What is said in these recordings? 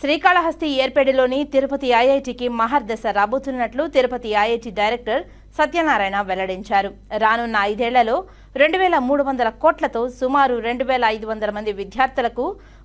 శ్రీకాళహస్తి ఏర్పేడిలోని తిరుపతి ఐఐటికి మహర్దశ రాబోతున్నట్లు తిరుపతి ఐఐటి డైరెక్టర్ సత్యనారాయణ వెల్లడించారు. రానున్న ఐదేళ్ళలో రెండు వేల మూడు వందల కోట్లతో సుమారు రెండు వేల ఐదు వందల మంది విద్యార్థులకు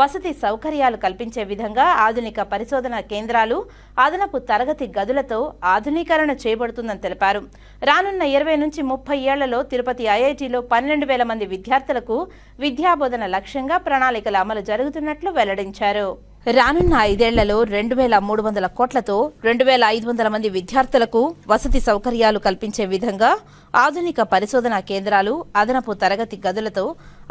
వసతి సౌకర్యాలు కల్పించే విధంగా ఆధునిక పరిశోధన కేంద్రాలు అదనపు తరగతి గదులతో ఆధునీకరణ చేయబడుతుందని తెలిపారు. రానున్న ఇరవై నుంచి ముప్పై ఏళ్ళలో తిరుపతి ఐఐటిలో పన్నెండు వేల మంది విద్యార్థులకు విద్యాబోధన లక్ష్యంగా ప్రణాళికల అమలు జరుగుతున్నట్లు వెల్లడించారు. రానున్న ఐదేళ్ళలో రెండు వేల మూడు వందల కోట్లతో రెండు వేల ఐదు వందల మంది విద్యార్థులకు వసతి సౌకర్యాలు కల్పించే విధంగా ఆధునిక పరిశోధనా కేంద్రాలు అదనపు తరగతి గదులతో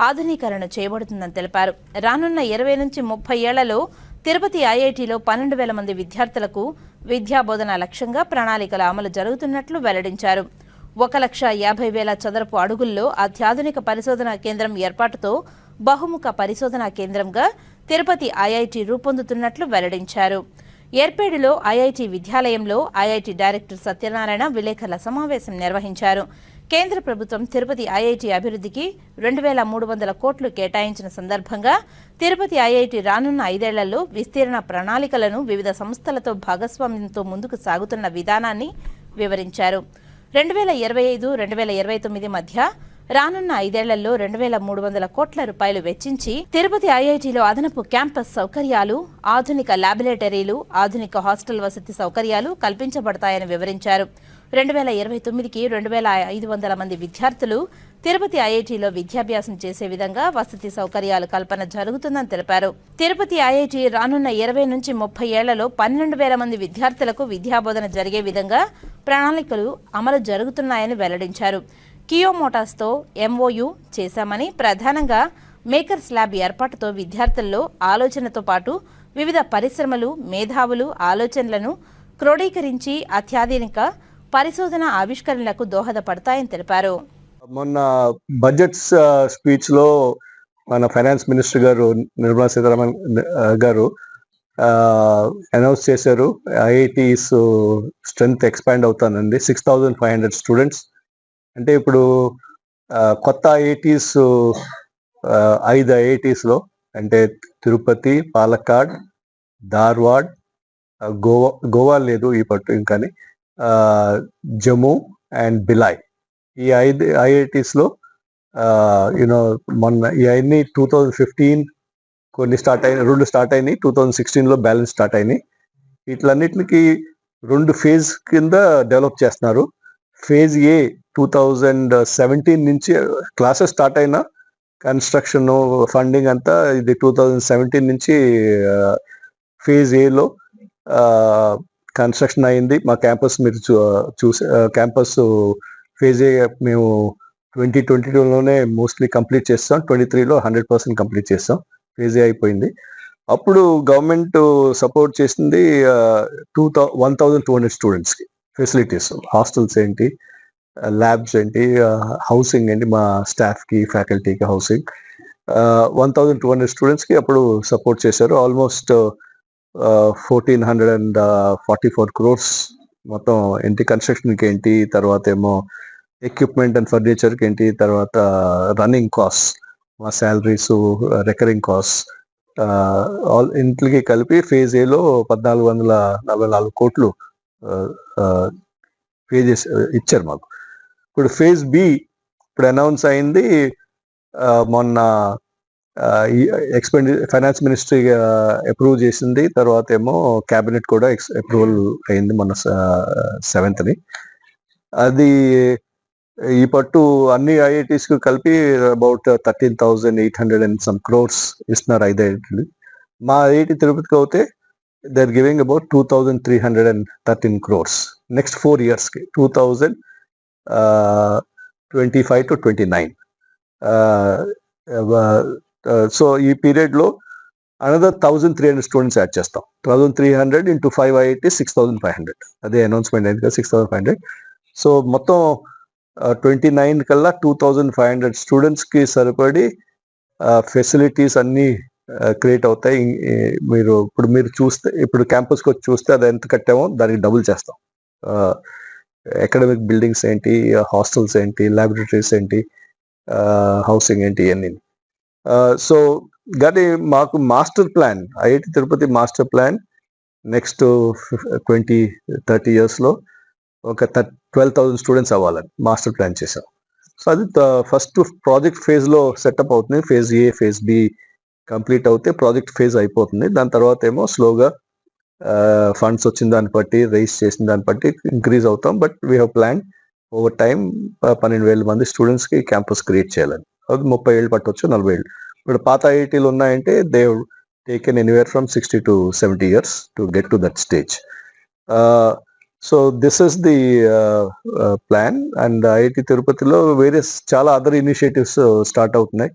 ఆధునీకరణ చేయబడుతుందని తెలిపారు. రానున్న ఇరవై నుంచి ముప్పై ఏళ్ళలో తిరుపతి ఐఐటిలో పన్నెండు వేల మంది విద్యార్థులకు విద్యాబోధన లక్ష్యంగా ప్రణాళికల అమలు జరుగుతున్నట్లు వెల్లడించారు. ఒక లక్ష యాభై వేల చదరపు అడుగుల్లో అత్యాధునిక పరిశోధనా కేంద్రం ఏర్పాటుతో బహుముఖ పరిశోధనా కేంద్రంగా తిరుపతి ఐఐటి రూపొందుతున్నట్లు వెల్లడించారు. ఏర్పేడులో ఐఐటి విద్యాలయంలో ఐఐటి డైరెక్టర్ సత్యనారాయణ విలేకరుల సమావేశం నిర్వహించారు. కేంద్ర ప్రభుత్వం తిరుపతి ఐఐటి అభివృద్ధికి రెండు వేల మూడు వందల కోట్లు కేటాయించిన సందర్భంగా తిరుపతి ఐఐటి రానున్న ఐదేళ్ళలో విస్తీర్ణ ప్రణాళికలను వివిధ సంస్థలతో భాగస్వామ్యంతో ముందుకు సాగుతున్న విధానాన్ని వివరించారు. రెండు వేల ఇరవై ఐదు రెండు వేల ఇరవై తొమ్మిది మధ్య రానున్న ఐదేళ్ళలో రెండు వేల మూడు వందల కోట్ల రూపాయలు వెచ్చించి తిరుపతి ఐఐటిలో అదనపు క్యాంపస్ సౌకర్యాలు ఆధునిక ల్యాబొరేటరీలు ఆధునిక హాస్టల్ వసతి సౌకర్యాలు కల్పించబడతాయని వివరించారు. రెండు వేల ఇరవై తొమ్మిదికి రెండు వేల ఐదు వందల మంది విద్యార్థులు తిరుపతి ఐఐటిలో విద్యాభ్యాసం చేసే విధంగా వసతి సౌకర్యాలు కల్పన జరుగుతుందని తెలిపారు. తిరుపతి ఐఐటి రానున్న ఇరవై నుంచి ముప్పై ఏళ్ళలో పన్నెండు వేల మంది విద్యార్థులకు విద్యాబోధన జరిగే విధంగా ప్రణాళికలు అమలు జరుగుతున్నాయని వెల్లడించారు. కియో మోటార్స్తో ఎంఓయు చేశామని ప్రధానంగా మేకర్స్ ల్యాబ్ ఏర్పాటుతో విద్యార్థుల్లో ఆలోచనతో పాటు వివిధ పరిశ్రమలు మేధావులు ఆలోచనలను క్రోడీకరించి అత్యాధునిక పరిశోధన ఆవిష్కరణలకు దోహదపడతాయని తెలిపారు. మొన్న బడ్జెట్ స్పీచ్లో మన ఫైనాన్స్ మినిస్టర్ గారు నిర్మలా సీతారామన్ గారు అనౌన్స్ చేశారు ఐఐటీస్ స్ట్రెంగ్త్ ఎక్స్పాండ్ అవుతానండి. Six thousand five hundred students అంటే ఇప్పుడు కొత్త ఎయిటీస్ ఐదు ఐఐటీస్లో అంటే తిరుపతి పాలక్కాడ్ ధార్వాడ్ గోవా గోవా లేదు ఈ పట్టు ఇంకాని జమ్మూ అండ్ బిలాయ్. ఈ ఐదు ఐఐటీస్లో యూనో మొన్న ఇవన్నీ టూ థౌజండ్ ఫిఫ్టీన్ కొన్ని స్టార్ట్ అయినాయి రెండు స్టార్ట్ అయినాయి టూ థౌజండ్ సిక్స్టీన్లో బ్యాలెన్స్ స్టార్ట్ అయినాయి. వీటిలన్నిటికి రెండు ఫేజ్ కింద డెవలప్ చేస్తున్నారు. Phase A two thousand seventeen నుంచి క్లాసెస్ స్టార్ట్ అయిన కన్స్ట్రక్షన్ ఫండింగ్ అంతా ఇది టూ థౌజండ్ సెవెంటీన్ నుంచి ఫేజ్ ఏలో కన్స్ట్రక్షన్ అయింది. మా క్యాంపస్ మీరు చూ చూసే క్యాంపస్ ఫేజ్ ఏ మేము ట్వంటీ ట్వంటీ టూలోనే మోస్ట్లీ కంప్లీట్ చేస్తాం. ట్వంటీ త్రీలో హండ్రెడ్ పర్సెంట్ కంప్లీట్ చేస్తాం. ఫేజ్ ఏ అయిపోయింది. అప్పుడు గవర్నమెంట్ సపోర్ట్ చేసింది two thou one thousand two hundred స్టూడెంట్స్కి ఫెసిలిటీస్ హాస్టల్స్ ఏంటి? Uh, ల్యాబ్స్ ఏంటి uh, హౌసింగ్ ఏంటి మా స్టాఫ్కి ఫ్యాకల్టీకి housing one thousand two hundred స్టూడెంట్స్కి అప్పుడు సపోర్ట్ చేశారు. Almost fourteen hundred and forty four crores మొత్తం ఏంటి కన్స్ట్రక్షన్కి ఏంటి తర్వాత ఏమో ఎక్విప్మెంట్ అండ్ ఫర్నిచర్కి ఏంటి తర్వాత uh, రన్నింగ్ కాస్ట్ మా శాలరీస్ రికరింగ్ కాస్ట్ ఆల్ ఇంటికి కలిపి ఫేజ్ ఏలో పద్నాలుగు వందల నలభై నాలుగు కోట్లు పే చేసి ఇచ్చారు మాకు. ఇప్పుడు ఫేజ్ బి ఇప్పుడు అనౌన్స్ అయింది మొన్న ఎక్స్పెండి ఫైనాన్స్ మినిస్ట్రీ అప్రూవ్ చేసింది తర్వాత ఏమో క్యాబినెట్ కూడా అప్రూవల్ అయింది మొన్న సెవెంత్ని అది ఈ పట్టు అన్ని ఐఐటీస్కి కలిపి about thirteen thousand eight hundred and some crores ఇస్తున్నారు ఐదు ఐఐటీలు. మా ఐఐటి తిరుపతికి అయితే they are giving about two thousand three hundred and thirteen crores next four ఇయర్స్కి two thousand twenty five to twenty nine so ఈ పీరియడ్లో another thousand three hundred students add చేస్తాం. Thousand three hundred into five eighty six thousand five hundred అదే అనౌన్స్మెంట్ అయింది కదా six thousand five hundred so మొత్తం uh, twenty nine కల్లా two thousand five hundred స్టూడెంట్స్కి సరిపడి uh, ఫెసిలిటీస్ అన్నీ uh, క్రియేట్ అవుతాయి. మీరు ఇప్పుడు మీరు చూస్తే ఇప్పుడు క్యాంపస్కి వచ్చి చూస్తే అది ఎంత కట్టామో దానికి డబుల్ చేస్తాం. అకాడమిక్ బిల్డింగ్స్ ఏంటి హాస్టల్స్ ఏంటి ల్యాబొరేటరీస్ ఏంటి హౌసింగ్ ఏంటి ఇవన్నీ సో కానీ మాకు master plan IIT Tirupati master plan next twenty thirty ఇయర్స్లో ఒక థర్ ట్వెల్వ్ థౌసండ్ స్టూడెంట్స్ అవ్వాలని మాస్టర్ ప్లాన్ చేసాం సో అది ఫస్ట్ ప్రాజెక్ట్ ఫేజ్లో సెటప్ అవుతుంది phase A phase B complete అవుతే ప్రాజెక్ట్ ఫేజ్ అయిపోతుంది. దాని తర్వాత ఏమో స్లోగా ఫండ్స్ వచ్చిన దాన్ని బట్టి రైస్ చేసిన దాన్ని బట్టి ఇంక్రీజ్ అవుతాం. But we have plan over time పన్నెండు వేల మంది స్టూడెంట్స్కి క్యాంపస్ క్రియేట్ చేయాలని. అది ముప్పై ఏళ్ళు పట్టవచ్చు నలభై ఏళ్ళు. ఇప్పుడు పాత ఐఐటీలు ఉన్నాయంటే they taken anywhere from sixty to seventy years to get to that stage so this is the plan and IIT తిరుపతిలో వేరియస్ చాలా అదర్ ఇనిషియేటివ్స్ స్టార్ట్ అవుతున్నాయి.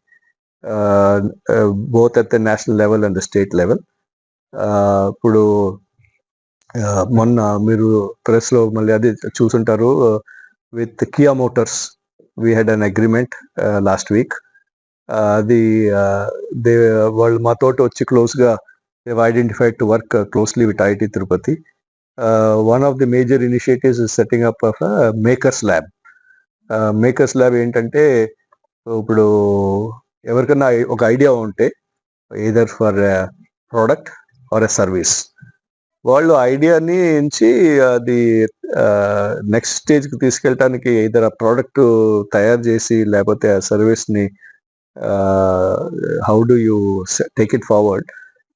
Both at the national level and the state level ఇప్పుడు మొన్న మీరు ప్రెస్లో మళ్ళీ అది చూసుంటారు with Kia Motors we had an agreement last week అది దే వాళ్ళు మాతోటి వచ్చి క్లోజ్గా they've identified to work closely with IT Tirupati one of the major initiatives setting up of makers lab makers lab ఏంటంటే ఇప్పుడు ఎవరికైనా ఒక ఐడియా ఉంటే either for product or a service. వాళ్ళు ఐడియాని ఎంచి అది నెక్స్ట్ స్టేజ్కి తీసుకెళ్ళటానికి ఇద్దరు ప్రోడక్ట్ తయారు చేసి లేకపోతే ఆ సర్వీస్ని how do you take it forward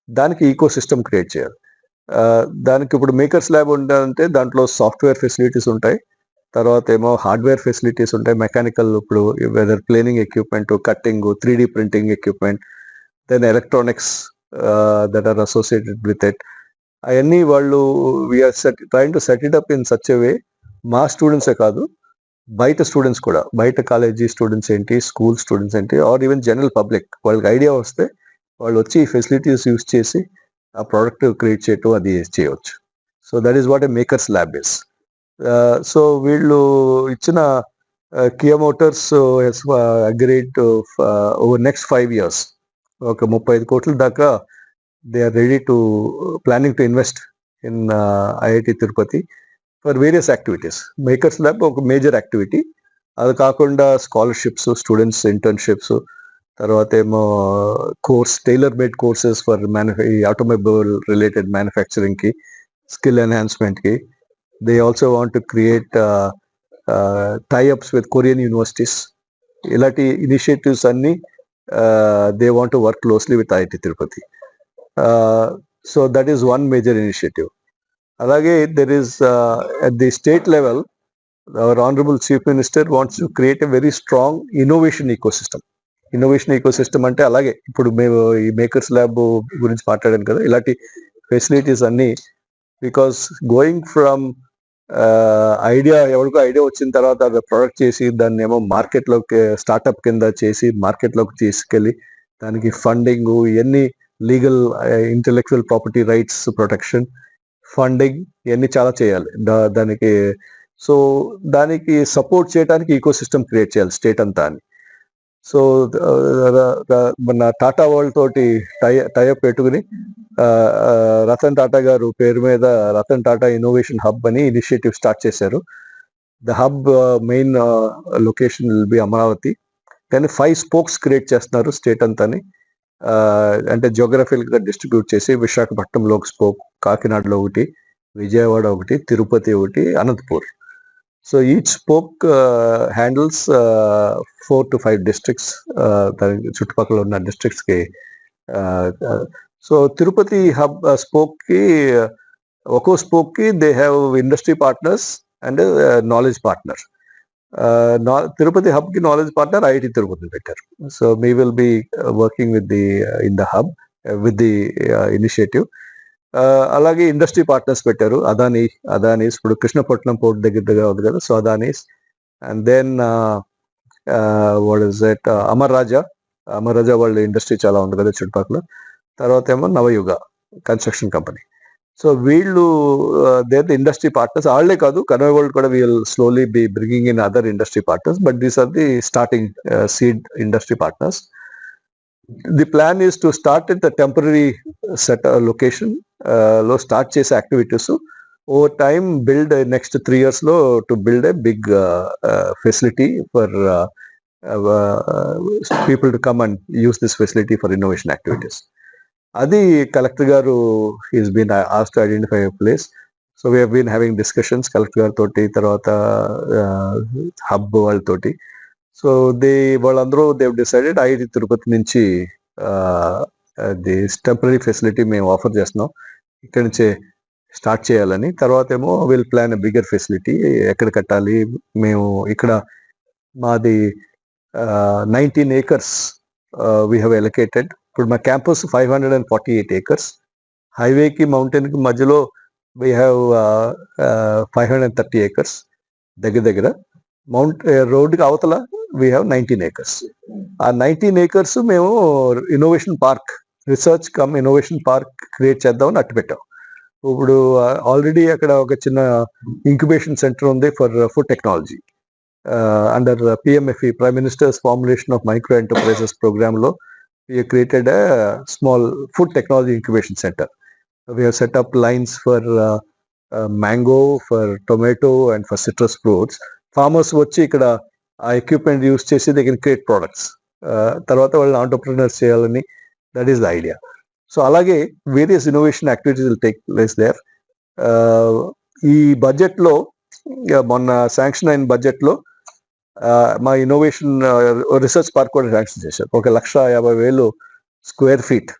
దానికి ఈకో సిస్టమ్ క్రియేట్ చేయాలి దానికి ఇప్పుడు మేకర్స్ ల్యాబ్ ఉండాలంటే దాంట్లో సాఫ్ట్వేర్ ఫెసిలిటీస్ ఉంటాయి. తర్వాత ఏమో హార్డ్వేర్ ఫెసిలిటీస్ ఉంటాయి. మెకానికల్ ఇప్పుడు whether planing equipment cutting three D printing equipment then electronics that are associated with it అవన్నీ వాళ్ళు we are set train to set it up in such way మా స్టూడెంట్సే కాదు బయట స్టూడెంట్స్ కూడా బయట కాలేజీ స్టూడెంట్స్ ఏంటి స్కూల్ స్టూడెంట్స్ ఏంటి ఆర్ ఈవెన్ జనరల్ పబ్లిక్ వాళ్ళకి ఐడియా వస్తే వాళ్ళు వచ్చి ఈ ఫెసిలిటీస్ యూస్ చేసి ఆ ప్రోడక్ట్ క్రియేట్ చేయటం అది చేయవచ్చు. So that is what a makers lab is so వీళ్ళు ఇచ్చిన Kia Motors agreed over next five years ఒక ముప్పై ఐదు కోట్ల దాకా they are ready to planning to invest in IIT Tirupati for various activities makers lab ఒక major activity అది కాకుండా స్కాలర్షిప్స్ స్టూడెంట్స్ ఇంటర్న్షిప్స్ తర్వాత ఏమో course tailor made courses for మ్యానుఫ్యా automobile related మ్యానుఫ్యాక్చరింగ్కి skill ఎన్హాన్స్మెంట్కి they also want to create tie ups with Korean universities ఇలాంటి initiatives అన్నీ they want to work closely with IIT Tirupati so that is one major initiative అలాగే there is at the state level our honourable chief minister wants to create a very strong innovation ecosystem innovation ecosystem అంటే అలాగే ఇప్పుడు మేము ఈ makers lab గురించి మాట్లాడాను కదా ఇలాంటి ఫెసిలిటీస్ అన్ని బికాస్ గోయింగ్ ఫ్రమ్ ఐడియా ఎవరికో ఐడియా వచ్చిన తర్వాత అది ప్రొడక్ట్ చేసి దాన్ని ఏమో మార్కెట్లోకి స్టార్ట్అప్ కింద చేసి మార్కెట్లోకి తీసుకెళ్ళి దానికి ఫండింగ్ ఇవన్నీ legal intellectual property rights protection funding ఇవన్నీ చాలా చేయాలి. దానికి సో దానికి సపోర్ట్ చేయడానికి ఈకో సిస్టమ్ క్రియేట్ చేయాలి స్టేట్ అంతా అని. సో మన టాటా వరల్డ్ తోటి టై టైఅప్ పెట్టుకుని రతన్ టాటా గారు పేరు మీద రతన్ టాటా ఇన్నోవేషన్ హబ్ అని ఇనిషియేటివ్ స్టార్ట్ చేశారు. The hub main location will be Amaravati. కానీ ఫైవ్ స్పోక్స్ క్రియేట్ చేస్తున్నారు స్టేట్ అంతాని. అంటే జోగ్రఫికల్గా డిస్ట్రిబ్యూట్ చేసి విశాఖపట్నంలో ఒక స్పోక్ కాకినాడలో ఒకటి విజయవాడ ఒకటి తిరుపతి ఒకటి Anantapur. So each spoke handles four to five districts దాని చుట్టుపక్కల ఉన్న districts కి సో తిరుపతి హబ్ స్పోక్కి ఒక్కో స్పోక్కి they have industry partners and knowledge partner Tirupati హబ్కి knowledge partner IIT Tirupati పెట్టారు so we will be working with the in the hub with the initiative అలాగే industry partners పెట్టారు. అదానీ అదానీస్ ఇప్పుడు కృష్ణపట్నం పోర్ట్ దగ్గర ఉంది కదా. So Adanis and then what is at Amar Raja. Amar Raja వాళ్ళ industry చాలా ఉంది కదా చుట్టుపక్కల. తర్వాత ఏమో నవయుగ కన్స్ట్రక్షన్ కంపెనీ. సో వీళ్ళు దేర్ ది ఇండస్ట్రీ పార్ట్నర్స్. వాళ్ళే కాదు కన్వే వరల్డ్ కూడా we'll slowly be bringing in other industry partners. But these are the starting seed industry partners. The plan is to start at the temporary set location. లో start చేసే activities over time build next three ఇయర్స్లో to build a big facility for people to come and use this facility for innovation activities అది collector గారు is been as to identify place so we been having discussions collector గారి తోటి తర్వాత hub వాళ్ళతోటి so they వాళ్ళందరూ Dev decided IIT Tirupati నుంచి the temporary facility మేము offer చేస్తున్నాం. ఇక్కడి నుంచే స్టార్ట్ చేయాలని. తర్వాత ఏమో విల్ ప్లాన్ బిగ్గర్ ఫెసిలిటీ ఎక్కడ కట్టాలి? మేము ఇక్కడ మాది nineteen acres we have allocated ఇప్పుడు మా campus five hundred and forty eight acres హైవేకి మౌంటైన్కి మధ్యలో we have five hundred and thirty acres దగ్గర దగ్గర. మౌంట్ రోడ్డుకి అవతల వీ హ్యావ్ నైన్టీన్ ఏకర్స్ ఆ నైన్టీన్ ఏకర్స్ మేము innovation park research cum innovation park create చేద్దామని అట్టు పెట్టాం. ఇప్పుడు ఆల్రెడీ అక్కడ ఒక చిన్న ఇంక్యుబేషన్ సెంటర్ ఉంది for food technology. Under P M F E prime ministers formulation of micro enterprises ప్రోగ్రామ్లో created small food technology incubation centre we have set up lines for uh, uh, mango, for tomato, and for citrus fruits. Farmers వచ్చి ఇక్కడ ఆ equipment use చేసి they can create products తర్వాత వాళ్ళు entrepreneurs చేయాలని that is the idea so అలాగే various innovation activities will take place there ఈ బడ్జెట్లో మొన్న శాంక్షన్ అయిన బడ్జెట్లో uh, మా ఇన్నోవేషన్ రిసెర్చ్ పార్క్ కూడా శాంక్షన్ చేశారు. ఒక లక్ష యాభై వేలు స్క్వేర్ ఫీట్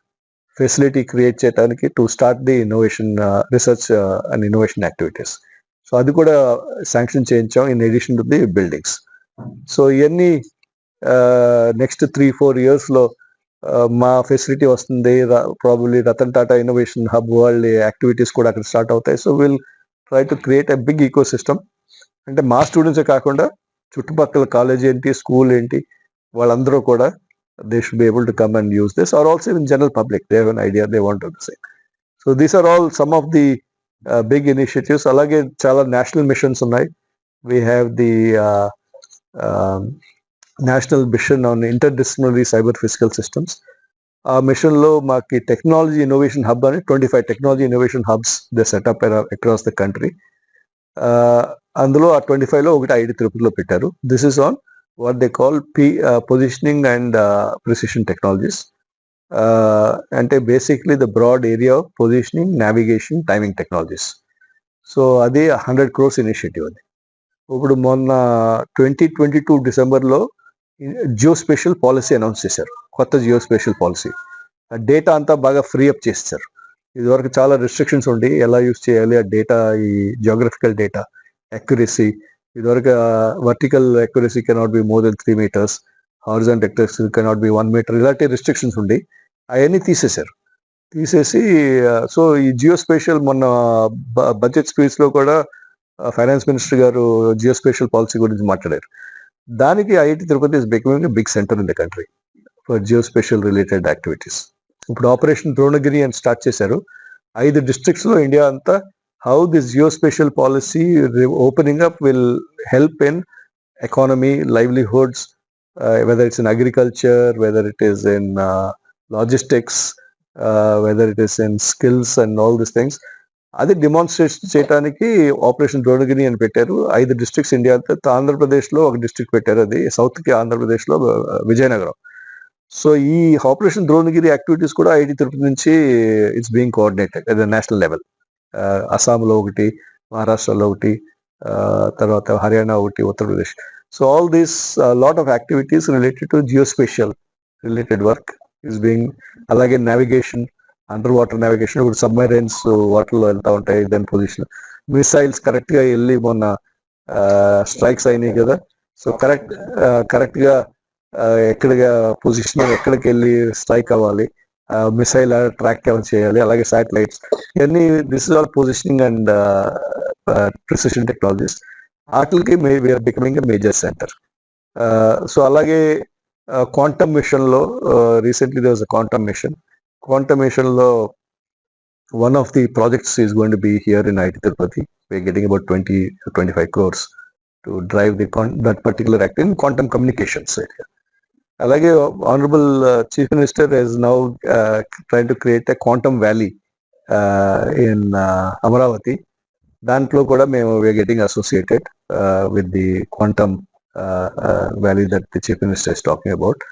ఫెసిలిటీ క్రియేట్ చేయడానికి to start the innovation research and innovation activities so అది కూడా శాంక్షన్ చేయించాం in addition to the buildings so ఇవన్నీ నెక్స్ట్ త్రీ ఫోర్ ఇయర్స్లో మా ఫెసిలిటీ వస్తుంది. Probably Ratan Tata innovation hub world activities కూడా అక్కడ స్టార్ట్ అవుతాయి. So will try to create a big ecosystem అంటే మా స్టూడెంట్సే కాకుండా చుట్టుపక్కల కాలేజ్ ఏంటి స్కూల్ ఏంటి వాళ్ళందరూ కూడా they should be able to come and use this or also in general public they then idea they want to say so these are all some of the big initiatives అలాగే చాలా national missions ఉన్నాయి. We have the national mission on inter on cyber physical systems ఆ మిషన్లో మాకు మాకి technology innovation hub అని twenty five technology innovation hubs the setup across the country అందులో ఆ ట్వంటీ ఫైవ్లో ఒకటి ఐడి తిరుపతిలో పెట్టారు. This is on what they call P positioning and precision technologies అంటే basically the broad area of positioning navigation timing technologies so అది hundred crores initiative అది. ఇప్పుడు మొన్న ట్వంటీ ట్వంటీ టూ డిసెంబర్లో జియో స్పెషల్ పాలసీ అనౌన్స్ చేశారు. కొత్త జియో స్పెషల్ పాలసీ ఆ data అంతా బాగా ఫ్రీ అప్ చేస్తారు ఇదివరకు చాలా రిస్ట్రిక్షన్స్ ఉండి ఎలా యూస్ చేయాలి ఆ డేటా ఈ జియోగ్రఫికల్ డేటా అక్యురసీ ఇదివరకు vertical accuracy cannot be more than three metres horizontal accuracy cannot be one metre ఇలాంటి రిస్ట్రిక్షన్స్ ఉండి అవన్నీ తీసేశారు. తీసేసి సో ఈ జియో స్పెషల్ మొన్న బడ్జెట్ స్పీచ్లో కూడా ఫైనాన్స్ మినిస్టర్ గారు జియో స్పెషల్ పాలసీ గురించి మాట్లాడారు. దానికి IIT Tirupati is becoming big centre in the country for geospatial related activities ఇప్పుడు ఆపరేషన్ ద్రోణగిరి అని స్టార్ట్ చేశారు ఐదు డిస్ట్రిక్ట్స్లో ఇండియా అంతా how this geospatial policy re- opening up will help in economy, livelihoods, uh, whether it's in agriculture, whether it is in uh, logistics, uh, whether it is in skills and all these things. అది demonstration చేయడానికి operation Dronagiri అని పెట్టారు. ఐదు districts India ఆంధ్రప్రదేశ్లో ఒక district పెట్టారు అది సౌత్కి ఆంధ్రప్రదేశ్లో విజయనగరం. సో ఈ ఆపరేషన్ ద్రోణగిరి యాక్టివిటీస్ కూడా ఐటీ తిరుపతి నుంచి it's being coordinated at the national level అస్సాంలో ఒకటి మహారాష్ట్రలో ఒకటి తర్వాత హర్యానా ఒకటి Uttar Pradesh so all these lot of activities related to geospatial related work is being అలాగే నావిగేషన్ అండర్ వాటర్ నావిగేషన్ ఇప్పుడు సబ్మెరైన్స్ వాటర్లో వెళ్తూ ఉంటాయి దాని పొజిషన్ మిసైల్స్ కరెక్ట్గా వెళ్ళి మొన్న స్ట్రైక్స్ అయినాయి కదా. సో కరెక్ట్ కరెక్ట్గా ఎక్కడిగా పొజిషన్ ఎక్కడికి వెళ్ళి స్ట్రైక్ అవ్వాలి. మిసైల్ ట్రాక్ ఏమైనా చేయాలి అలాగే శాటిలైట్స్ ఇవన్నీ this is all positioning and precision technologies వాటికి may we are becoming a major centre so అలాగే క్వాంటమ్ మిషన్లో recently they was a quantum mission quantum మిషన్లో one of the projects is going to be here in IIT Tirupati we are getting about twenty twenty five crores to drive the that particular act in quantum communications area అలాగే honourable chief minister is now trying to create a quantum valley in Amaravati దాంట్లో కూడా మేము we are getting associated with the quantum valley that the chief minister is talking about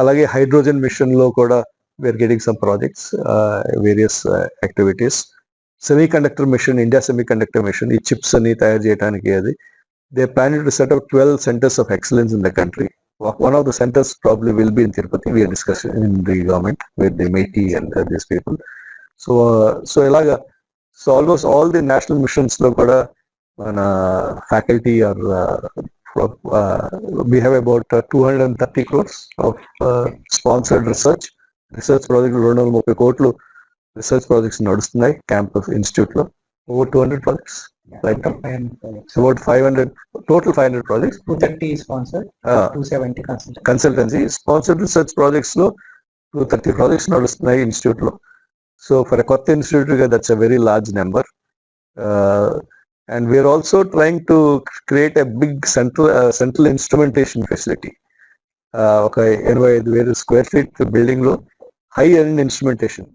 అలాగే hydrogen మిషన్లో కూడా We're getting some projects various activities semiconductor mission India semiconductor mission ఈ chips అన్ని తయారు చేయడానికి అది they planning to set up twelve centres of excellence in the country one of the centers probably will be in Tirupati. We are discussing in the government with the Meiti and uh, these people. So, uh, so ఇలాగా so almost all the national missions లో కూడా మన faculty are uh, from, uh, we have about uh, 230 crores of uh, sponsored research Research project రెండు వందల ముప్పై కోట్లు research projects నడుస్తున్నాయి campus ఇన్స్టిట్యూట్లో over two hundred projects right about five hundred total five hundred projects two thirty sponsor two seventy consultant consultancy sponsored research ప్రాజెక్ట్స్లో two thirty projects నడుస్తున్నాయి ఇన్స్టిట్యూట్లో so for కొత్త ఇన్స్టిట్యూట్గా that's a very large number and we are also trying to create a big central central instrumentation facility ఒక ఇరవై ఐదు వేలు square feet బిల్డింగ్లో high end instrumentation.